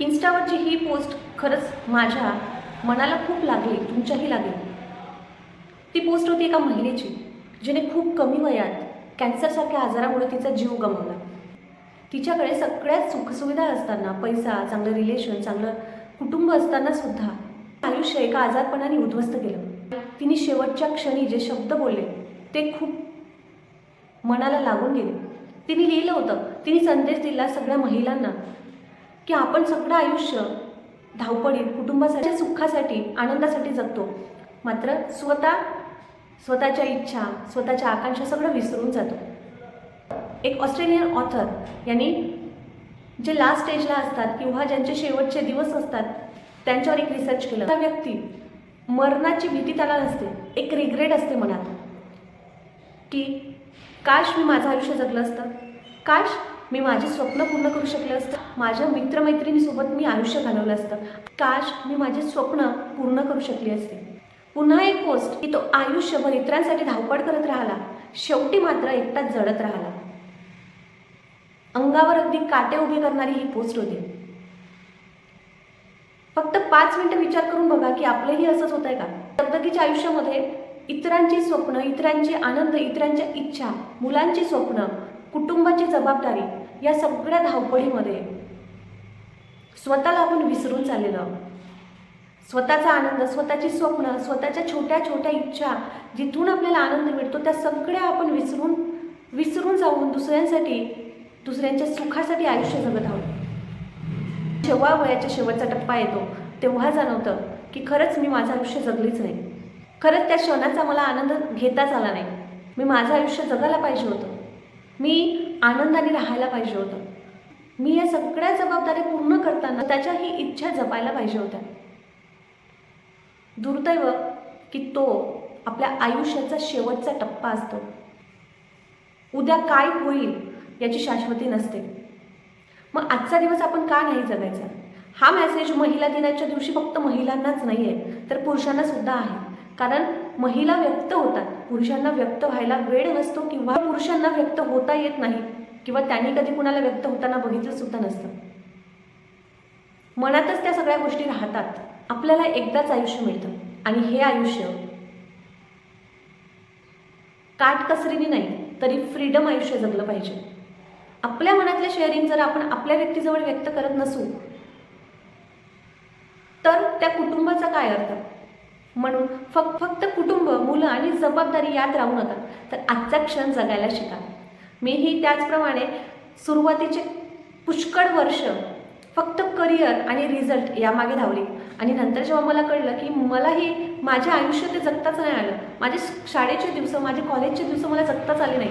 इन्स्टावरची ही post खरंच माझ्या मनाला खूप लागली तुमच्याही लागली. ती पोस्ट होती एका महिलेची जिने खूप कमी वयात कॅन्सरसारख्या आजारामुळे तिचा जीव गमावला. तिच्याकडे सगळ्यात सुखसुविधा असताना पैसा चांगलं रिलेशन चांगलं कुटुंब असताना सुद्धा आयुष्य एका आजारपणाने उद्ध्वस्त केलं. तिने शेवटच्या क्षणी जे शब्द बोलले ते खूप मनाला लागून गेले. तिने लिहिलं होतं तिने संदेश दिला सगळ्या महिलांना की आपण सगळं आयुष्य धावपडीत कुटुंबासाठी सुखासाठी आनंदासाठी जगतो. मात्र स्वतः स्वतःच्या इच्छा स्वतःच्या आकांक्षा सगळं विसरून जातो. एक ऑस्ट्रेलियन ऑथर यांनी जे लास्ट स्टेजला असतात किंवा ज्यांचे शेवटचे दिवस असतात त्यांच्यावर एक रिसर्च केलं. त्या व्यक्ती मरणाची भीती त्याला नसते एक रिग्रेट असते मनात. की काश मी माझं आयुष्य जगलं असतं. काश मी माझी स्वप्न पूर्ण करू शकले असतं. माझ्या मित्रमैत्रिणीसोबत मी आयुष्य घालवलं असतं. काश मी माझे स्वप्न पूर्ण करू शकली असते. पुन्हा एक पोस्ट की तो आयुष्यभर इतरांसाठी धावपळ करत राहिला. शेवटी मात्र एकटाच जळत राहिला. अंगावर अगदी काटे उभे करणारी ही पोस्ट होती. फक्त पाच मिनिटं विचार करून बघा की आपलंही असंच होत आहे का? दगदगीच्या आयुष्यामध्ये इतरांची स्वप्न इतरांचे आनंद इतरांच्या इच्छा मुलांची स्वप्न जबाबदारी या सगळ्या धावपळीमध्ये स्वतःला आपण विसरून चाललेलो आहोत. स्वतःचा आनंद स्वतःची स्वप्न स्वतःच्या छोट्या छोट्या इच्छा जिथून आपल्याला आनंद मिळतो त्या सगळ्या आपण विसरून विसरून जाऊन दुसऱ्यांसाठी दुसऱ्यांच्या सुखासाठी आयुष्य जगत आहोत. जेव्हा वयाच्या शेवटचा टप्पा येतो तेव्हा जाणवतं की खरंच मी माझं आयुष्य जगलीच नाही. खरंच त्या क्षणाचा मला आनंद घेताच आला नाही. मी माझं आयुष्य जगायला पाहिजे होतं. मी आनंदाने राहायला पाहिजे होतं. मी या सगळ्या जबाबदाऱ्या पूर्ण करताना त्याच्या ही इच्छा जपायला पाहिजे होत्या. दुर्दैव की तो आपल्या आयुष्याचा शेवटचा टप्पा असतो. उद्या काय होईल याची शाश्वती नसते. मग आजचा दिवस आपण का नाही जगायचा? हा मेसेज महिला दिनाच्या दिवशी फक्त महिलांनाच नाही आहे तर पुरुषांना सुद्धा आहे. कारण महिला व्यक्त होतात. पुरुषांना व्यक्त व्हायला वेळ नसतो किंवा पुरुषांना व्यक्त होता येत नाही किंवा त्यांनी कधी कुणाला व्यक्त होताना बघितलं सुद्धा नसतं. मनातच त्या सगळ्या गोष्टी राहतात. आपल्याला एकदाच आयुष्य मिळतं. आणि हे आयुष्य काटकसरीने नाही तरी फ्रीडम आयुष्य जगलं पाहिजे. आपल्या मनातलं शेअरिंग जर आपण आपल्या व्यक्तीजवळ व्यक्त करत नसू तर त्या कुटुंबाचा काय अर्थ? म्हणून फक्त फक्त कुटुंब मुलं आणि जबाबदारी यात राहू नका. तर आजचा क्षण जगायला शिका. मीही त्याचप्रमाणे सुरुवातीचे पुष्कळ वर्ष फक्त करिअर आणि रिझल्ट यामागे धावले. आणि नंतर जेव्हा मला कळलं की मलाही माझ्या आयुष्य ते जगताच नाही आलं माझे शाळेचे दिवस माझे कॉलेजचे दिवस मला जगताच आले नाही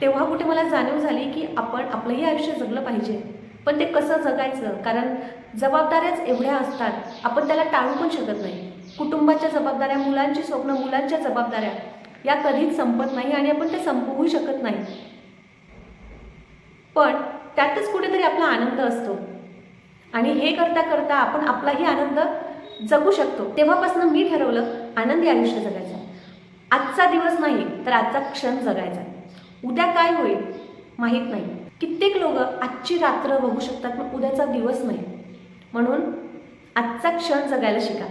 तेव्हा कुठे मला जाणीव झाली की आपण आपलंही आयुष्य जगलं पाहिजे. पण ते कसं जगायचं? कारण जबाबदाऱ्याच एवढ्या असतात आपण त्याला टाळू पण शकत नाही. कुटुंबाच्या जबाबदाऱ्या मुलांची स्वप्न मुलांच्या जबाबदाऱ्या. या कधीच संपत नाही आणि आपण ते संपवू शकत नाही. पण त्यातच कुठेतरी आपला आनंद असतो. आणि हे करता करता आपण आपलाही आनंद जगू शकतो. तेव्हापासून मी ठरवलं आनंदी आयुष्य जगायचं. आजचा दिवस नाही तर आजचा क्षण जगायचा. उद्या काय होईल माहीत नाही. कित्येक लोक आजची रात्र बघू शकतात पण उद्याचा दिवस नाही. म्हणून आजचा क्षण जगायला शिका.